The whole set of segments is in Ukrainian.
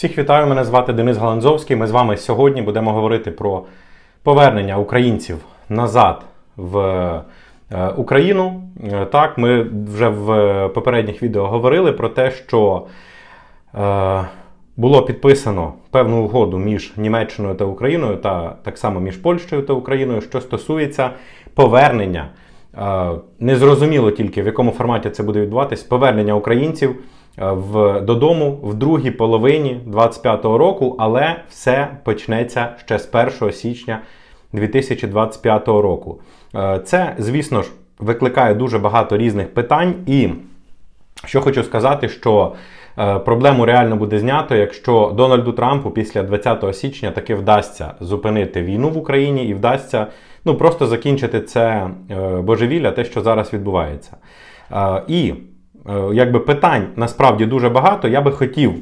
Всіх вітаю, мене звати Денис Галанзовський. Ми з вами сьогодні будемо говорити про повернення українців назад в е, Україну. Е, Так, ми вже в попередніх відео говорили про те, що е, було підписано певну угоду між Німеччиною та Україною, та так само між Польщею та Україною, що стосується повернення. е, Незрозуміло тільки в якому форматі це буде відбуватись, повернення українців е, в, додому в другій половині 25-го року, але все почнеться ще з 1 січня 2025 року. Е, Це, звісно ж, викликає дуже багато різних питань і. Що хочу сказати, що е, проблему реально буде знято, якщо Дональду Трампу після 20 січня таки вдасться зупинити війну в Україні і вдасться ну, просто закінчити це е, божевілля, те, що зараз відбувається. Е, і е, якби питань насправді дуже багато. Я би хотів,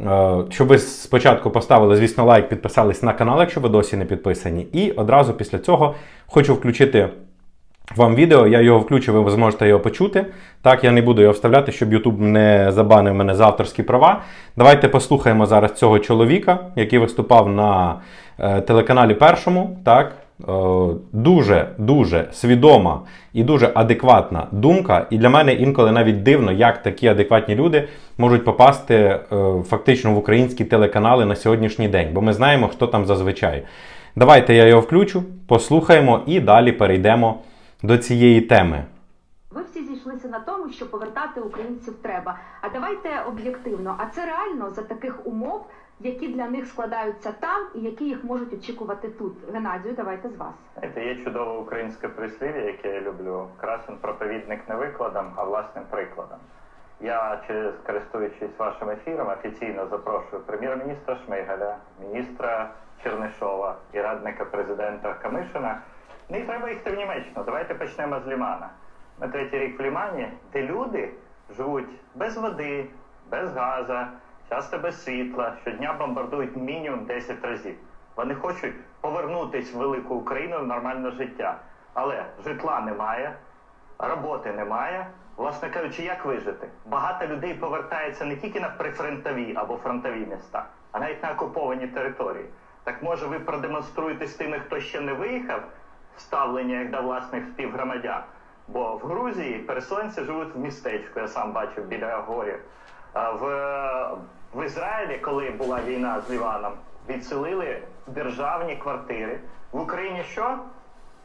е, щоб ви спочатку поставили, звісно, лайк, підписались на канал, якщо ви досі не підписані. І одразу після цього хочу включити вам відео, я його включу, ви зможете його почути. Так, я не буду його вставляти, щоб YouTube не забанив мене за авторські права. Давайте послухаємо зараз цього чоловіка, який виступав на е, телеканалі Першому. Так, Е, дуже дуже свідома і дуже адекватна думка. І для мене інколи навіть дивно, як такі адекватні люди можуть попасти е, фактично в українські телеканали на сьогоднішній день, бо ми знаємо, хто там зазвичай. Давайте я його включу, послухаємо і далі перейдемо до цієї теми. Ви всі зійшлися на що повертати українців треба. А давайте об'єктивно. А це реально за таких умов, які для них складаються там і які їх можуть очікувати тут. Геннадію, давайте з вас. Знаєте, є чудове українське прислів'я, яке я люблю. Красен проповідник не викладом, а власним прикладом. Я, через користуючись вашим ефіром, офіційно запрошую прем'єр-міністра Шмигаля, міністра Чернишова і радника президента Камишина. Не треба їхати в Німеччину. Давайте почнемо з Лімана. Ми третій рік в Лімані, де люди живуть без води, без газу, часто без світла, щодня бомбардують мінімум 10 разів. Вони хочуть повернутись в велику Україну в нормальне життя. Але житла немає, роботи немає. Власне кажучи, як вижити? Багато людей повертається не тільки на прифронтові або фронтові міста, а навіть на окуповані території. Так може ви продемонструєте з тими, хто ще не виїхав, ставлення як до власних співгромадян? Бо в Грузії переселенці живуть в містечку, я сам бачив біля горів. В, в Ізраїлі, коли була війна з Ліваном, відселили державні квартири. В Україні що?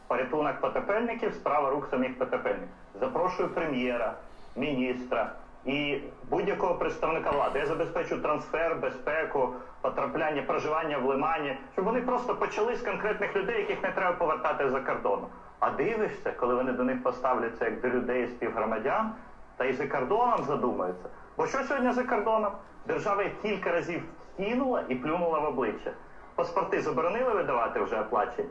Порятунок потопельників, справа рук самих потопельників. Запрошую прем'єра, міністра і будь-якого представника влади. Я забезпечу трансфер, безпеку, потрапляння, проживання в лимані, щоб вони просто почали з конкретних людей, яких не треба повертати за кордону. А дивишся, коли вони до них поставляться як до людей співгромадян, та й за кордоном задумаються. Бо що сьогодні за кордоном? Держава їх кілька разів кинула і плюнула в обличчя. Паспорти заборонили видавати вже оплачені.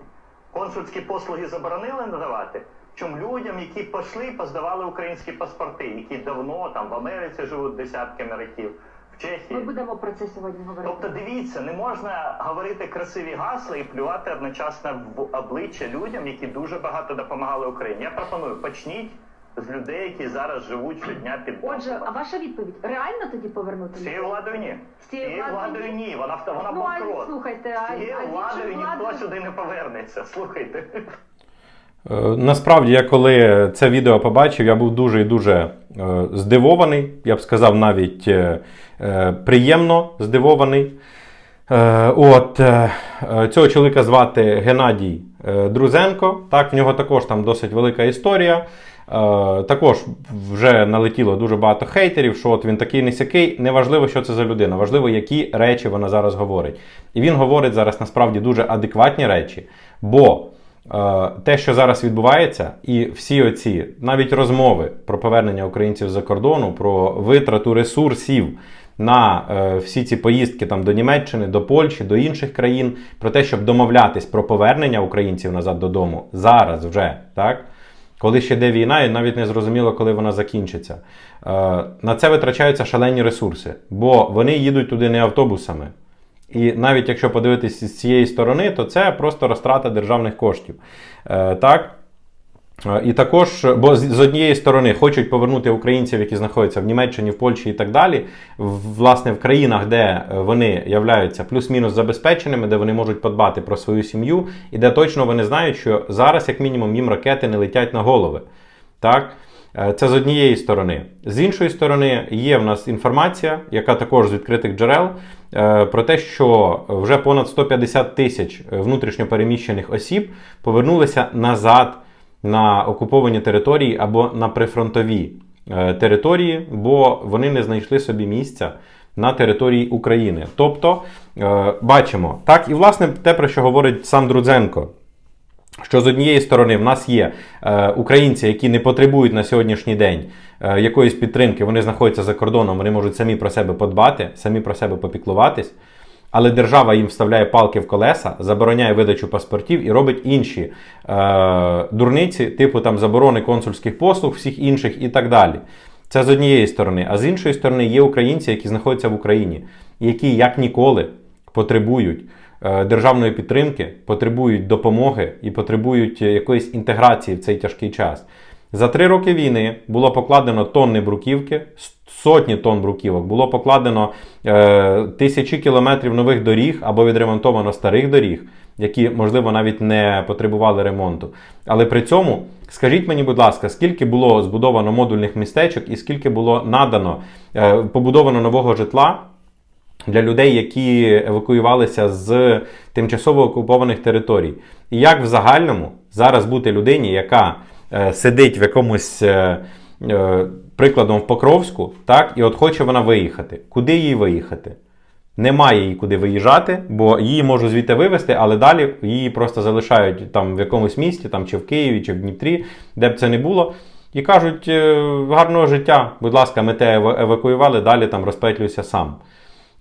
Консульські послуги заборонили надавати. Чому людям, які пішли, поздавали українські паспорти, які давно там в Америці живуть десятками років, в Ми будемо про це сьогодні говорити. Тобто, дивіться, не можна говорити красиві гасла і плювати одночасно в обличчя людям, які дуже багато допомагали Україні. Я пропоную, почніть з людей, які зараз живуть щодня під Отже, а бомбами. ваша відповідь реально тоді повернути? З цією людей? владою ні. З цією владою ні? ні. Вона в- вона Ну, а банкрот. слухайте, а- З цією а владою ніхто владою? сюди не повернеться. Слухайте. Е, Насправді, я коли це відео побачив, я був дуже і дуже е, здивований. Я б сказав, навіть е, е, приємно здивований. Е, От е, е, цього чоловіка звати Геннадій е, Друзенко. Так, в нього також там досить велика історія. Е, Також вже налетіло дуже багато хейтерів, що от він такий не сякий. Неважливо, що це за людина, важливо, які речі вона зараз говорить. І він говорить зараз насправді дуже адекватні речі, бо е, те, що зараз відбувається, і всі оці навіть розмови про повернення українців за кордону, про витрату ресурсів на е, всі ці поїздки там до Німеччини, до Польщі, до інших країн, про те, щоб домовлятись про повернення українців назад додому зараз вже, так? Коли ще йде війна, і навіть не зрозуміло, коли вона закінчиться. Е, на це витрачаються шалені ресурси, бо вони їдуть туди не автобусами. І навіть якщо подивитися з цієї сторони, то це просто розтрата державних коштів. Е, так? Е, І також, бо з однієї сторони хочуть повернути українців, які знаходяться в Німеччині, в Польщі і так далі, власне, в країнах, де е, вони являються плюс-мінус забезпеченими, де вони можуть подбати про свою сім'ю, і де точно вони знають, що зараз, як мінімум, їм ракети не летять на голови. Так? Е, Це з однієї сторони. З іншої сторони, є в нас інформація, яка також з відкритих джерел, про те, що вже понад 150 тисяч внутрішньопереміщених осіб повернулися назад на окуповані території або на прифронтові е, території, бо вони не знайшли собі місця на території України. Тобто, е, бачимо, так, і власне те, про що говорить сам Друдзенко. Що з однієї сторони в нас є е, українці, які не потребують на сьогоднішній день е, якоїсь підтримки, вони знаходяться за кордоном, вони можуть самі про себе подбати, самі про себе попіклуватись, але держава їм вставляє палки в колеса, забороняє видачу паспортів і робить інші е, дурниці, типу там заборони консульських послуг, всіх інших і так далі. Це з однієї сторони. А з іншої сторони є українці, які знаходяться в Україні, які як ніколи потребують е, державної підтримки, потребують допомоги і потребують е, якоїсь інтеграції в цей тяжкий час. За три роки війни було покладено тонни бруківки, сотні тонн бруківок, було покладено е, тисячі кілометрів нових доріг або відремонтовано старих доріг, які, можливо, навіть не потребували ремонту. Але при цьому, скажіть мені, будь ласка, скільки було збудовано модульних містечок і скільки було надано, е, побудовано нового житла для людей, які евакуювалися з тимчасово окупованих територій. І як в загальному зараз бути людині, яка сидить в якомусь е, е, прикладом в Покровську, так, і от хоче вона виїхати. Куди їй виїхати? Немає їй куди виїжджати, бо її можуть звідти вивезти, але далі її просто залишають там в якомусь місті, там чи в Києві, чи в Дніпрі, де б це не було. І кажуть, е, гарного життя, будь ласка, ми те евакуювали, далі там розпетлюйся сам.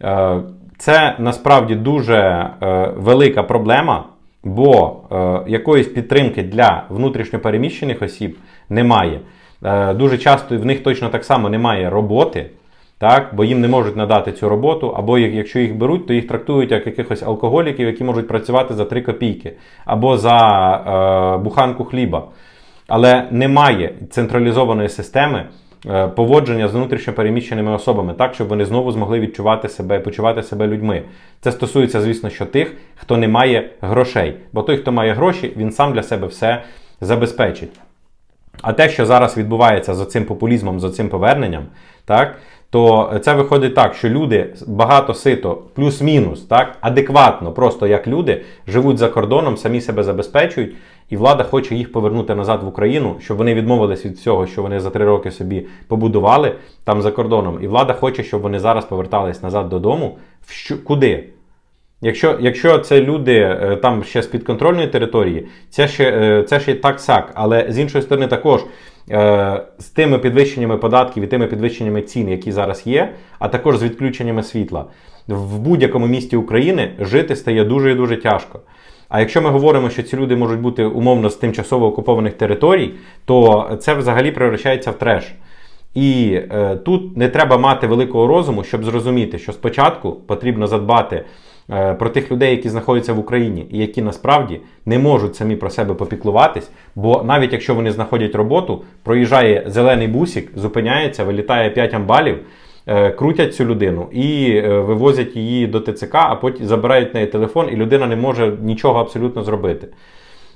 Е, Це насправді дуже е, велика проблема, бо е, якоїсь підтримки для внутрішньопереміщених осіб немає. Е, Дуже часто в них точно так само немає роботи, так, бо їм не можуть надати цю роботу, або якщо їх беруть, то їх трактують як якихось алкоголіків, які можуть працювати за 3 копійки, або за е, буханку хліба. Але немає централізованої системи поводження з внутрішньопереміщеними особами, так, щоб вони знову змогли відчувати себе, почувати себе людьми. Це стосується, звісно, що тих, хто не має грошей. Бо той, хто має гроші, він сам для себе все забезпечить. А те, що зараз відбувається за цим популізмом, з цим поверненням, так, то це виходить так, що люди багато сито, плюс-мінус, так, адекватно, просто як люди, живуть за кордоном, самі себе забезпечують, і влада хоче їх повернути назад в Україну, щоб вони відмовились від всього, що вони за три роки собі побудували там за кордоном. І влада хоче, щоб вони зараз повертались назад додому. В що, куди? Якщо, якщо це люди е, там ще з підконтрольної території, це ще, е, це ще так сяк. Але з іншої сторони, також е, з тими підвищеннями податків і тими підвищеннями цін, які зараз є, а також з відключеннями світла, в будь-якому місті України жити стає дуже і дуже тяжко. А якщо ми говоримо, що ці люди можуть бути умовно з тимчасово окупованих територій, то це взагалі превращається в треш. І е, тут не треба мати великого розуму, щоб зрозуміти, що спочатку потрібно задбати про тих людей, які знаходяться в Україні, і які насправді не можуть самі про себе попіклуватись, бо навіть якщо вони знаходять роботу, проїжджає зелений бусик, зупиняється, вилітає 5 амбалів, е, крутять цю людину і е, вивозять її до ТЦК, а потім забирають неї телефон, і людина не може нічого абсолютно зробити.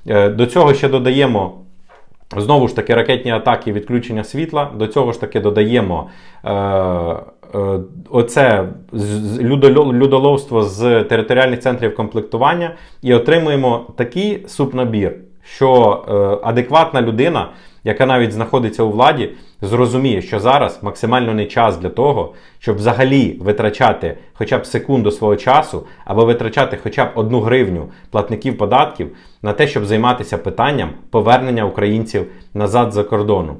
Е, До цього ще додаємо. Знову ж таки, ракетні атаки, відключення світла. До цього ж таки додаємо е, е, оце з- людоло- людоловство з територіальних центрів комплектування і отримуємо такий субнабір, що е, адекватна людина, яка навіть знаходиться у владі, зрозуміє, що зараз максимально не час для того, щоб взагалі витрачати хоча б секунду свого часу, або витрачати хоча б одну гривню платників податків на те, щоб займатися питанням повернення українців назад за кордону.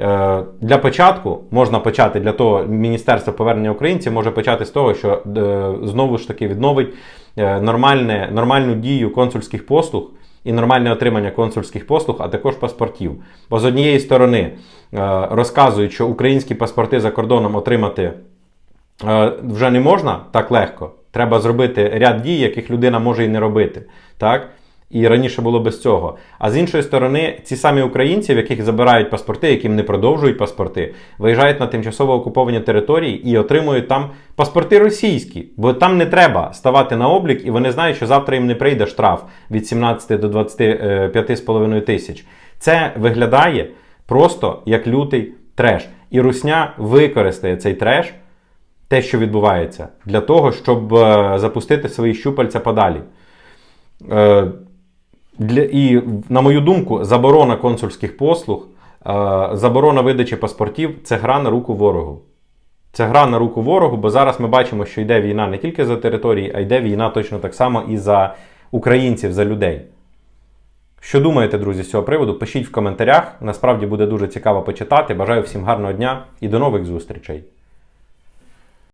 Е, Для початку можна почати для того, Міністерство повернення українців може почати з того, що е, знову ж таки відновить е, нормальне, нормальну дію консульських послуг і нормальне отримання консульських послуг, а також паспортів. Бо з однієї сторони розказують, що українські паспорти за кордоном отримати вже не можна так легко. Треба зробити ряд дій, яких людина може і не робити. Так? І раніше було без цього. А з іншої сторони, ці самі українці, в яких забирають паспорти, яким не продовжують паспорти, виїжджають на тимчасово окуповані території і отримують там паспорти російські, бо там не треба ставати на облік, і вони знають, що завтра їм не прийде штраф від 17 до 25,5 тисяч. Це виглядає просто як лютий треш. І Русня використає цей треш, те, що відбувається, для того, щоб е, запустити свої щупальця подалі. Для, і, на мою думку, заборона консульських послуг, е, заборона видачі паспортів це гра на руку ворогу. Це гра на руку ворогу, бо зараз ми бачимо, що йде війна не тільки за території, а йде війна точно так само і за українців, за людей. Що думаєте, друзі, з цього приводу? Пишіть в коментарях. Насправді буде дуже цікаво почитати. Бажаю всім гарного дня і до нових зустрічей.